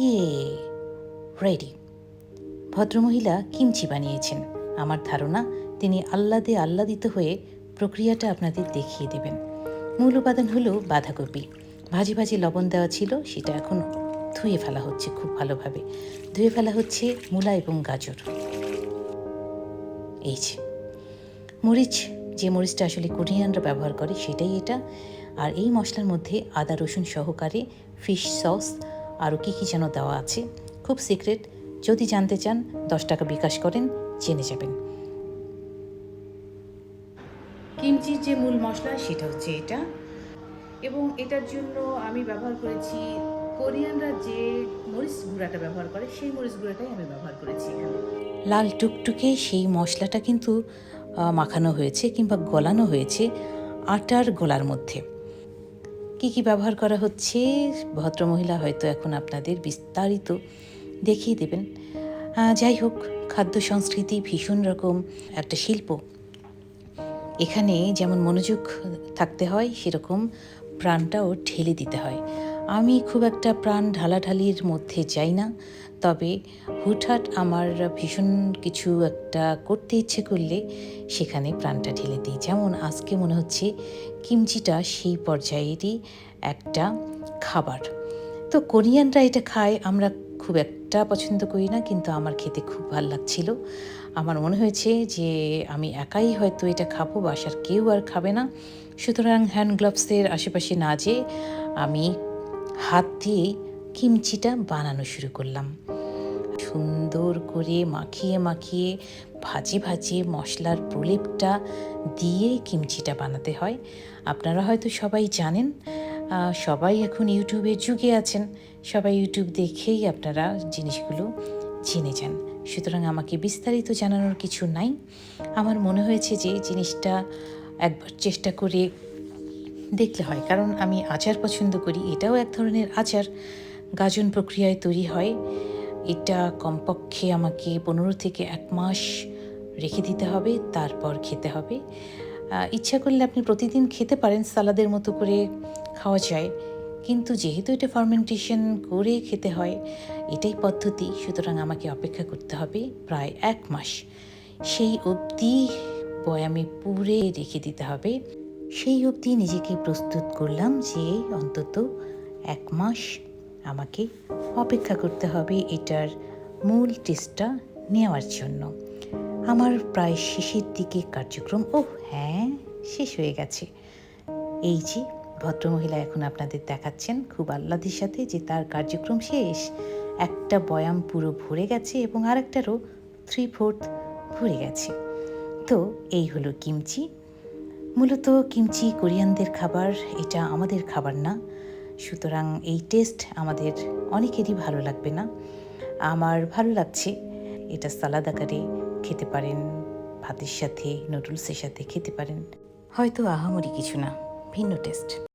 ইয়ে রেডি ভদ্রমহিলা কিমচি বানিয়েছেন। আমার ধারণা, তিনি আহ্লাদে আহ্লাদিত হয়ে প্রক্রিয়াটা আপনাদের দেখিয়ে দেবেন। মূল উপাদান হলো বাঁধাকপি। ভাজি ভাজি লবণ দেওয়া ছিল, সেটা এখন ধুয়ে ফেলা হচ্ছে খুব ভালোভাবে। ধুয়ে ফেলা হচ্ছে মূলা এবং গাজর। এই যে, মরিচ, যে মরিচটা আসলে কোরিয়ানরা ব্যবহার করে সেটাই এটা। আর এই মশলার মধ্যে আদা, রসুন সহকারে ফিশ সস আরও কী কী যেন দেওয়া আছে, খুব সিক্রেট। যদি জানতে চান, দশ টাকা বিকাশ করেন, জেনে যাবেন। কিমচির যে মূল মশলা, সেটা হচ্ছে এটা। এবং এটার জন্য আমি ব্যবহার করেছি কোরিয়ানরা যে মরিচ গুঁড়াটা ব্যবহার করে, সেই মরিচ গুঁড়াটাই আমি ব্যবহার করেছি এখানে। লাল টুকটুকে সেই মশলাটা কিন্তু মাখানো হয়েছে কিংবা গলানো হয়েছে আটার গোলার মধ্যে। কি কি ব্যবহার করা হচ্ছে? ভদ্রমহিলা হয়তো এখন আপনাদের বিস্তারিত দেখিয়ে দেবেন। যাই হোক, খাদ্য সংস্কৃতি ভীষণ রকম একটা শিল্প। এখানে যেমন মনোযোগ থাকতে হয়, সেরকম প্রাণটাও ঢেলে দিতে হয়। আমি খুব একটা প্রাণ ঢালাঢালির মধ্যে যাই না। তবে হুটহাট আমার ভীষণ কিছু একটা করতে ইচ্ছে করলে সেখানে প্রাণটা ঢেলে দিই। যেমন আজকে মনে হচ্ছে কিমচিটা সেই পর্যায়েরই একটা খাবার। তো কোরিয়ানরা এটা খায়, আমরা খুব একটা পছন্দ করি না, কিন্তু আমার খেতে খুব ভালো লাগছিল। আমার মনে হয়েছে যে আমি একাই হয়তো এটা খাব, বাসার কেউ আর খাবে না। সুতরাং হ্যান্ড গ্লাভসের আশেপাশে না যেয়ে আমি হাত দিয়ে কিমচিটা বানানো শুরু করলাম। সুন্দর করে মাখিয়ে মাখিয়ে ভাজে ভাজে মশলার প্রলেপটা দিয়ে কিমচিটা বানাতে হয়। আপনারা হয়তো সবাই জানেন সবাই এখন ইউটিউবের যুগে আছেন। সবাই ইউটিউব দেখেই আপনারা জিনিসগুলো জেনে যান। সুতরাং আমাকে বিস্তারিত জানানোর কিছু নাই। আমার মনে হয়েছে যে জিনিসটা একবার চেষ্টা করে দেখলে হয়, কারণ আমি আচার পছন্দ করি, এটাও এক ধরনের আচার। গাজন প্রক্রিয়ায় তৈরি হয়। এটা কমপক্ষে আমাকে পনেরো থেকে এক মাস রেখে দিতে হবে, তারপর খেতে হবে। ইচ্ছা করলে আপনি প্রতিদিন খেতে পারেন, সালাদের মতো করে খাওয়া যায়। কিন্তু যেহেতু এটা ফার্মেন্টেশন করে খেতে হয়, এটাই পদ্ধতি, সুতরাং আমাকে অপেক্ষা করতে হবে প্রায় এক মাস। সেই অবধি বয়ামে পুরে রেখে দিতে হবে। সেই অবধি নিজেকে প্রস্তুত করলাম যে অন্তত এক মাস আমাকে অপেক্ষা করতে হবে এটার মূল টেস্টটা নেওয়ার জন্য। আমার প্রায় শেষের দিকে কার্যক্রম ও হ্যাঁ শেষ হয়ে গেছে। এই যে ভদ্রমহিলা এখন আপনাদের দেখাচ্ছেন, খুব আহ্লাদের সাথে যে তার কার্যক্রম শেষ, একটা বয়াম পুরো ভরে গেছে এবং আরেকটারও থ্রি ফোর্থ ভরে গেছে। তো এই হলো কিমচি মূলত কিমচি কোরিয়ানদের খাবার এটা আমাদের খাবার না। সুতরাং এই টেস্ট আমাদের অনেকেরই ভালো লাগবে না। আমার ভালো লাগছে এটা সালাদ আকারে খেতে পারেন, ভাতের সাথে, নুডলসের সাথে খেতে পারেন। হয়তো আহামরি কিছু না, ভিন্ন টেস্ট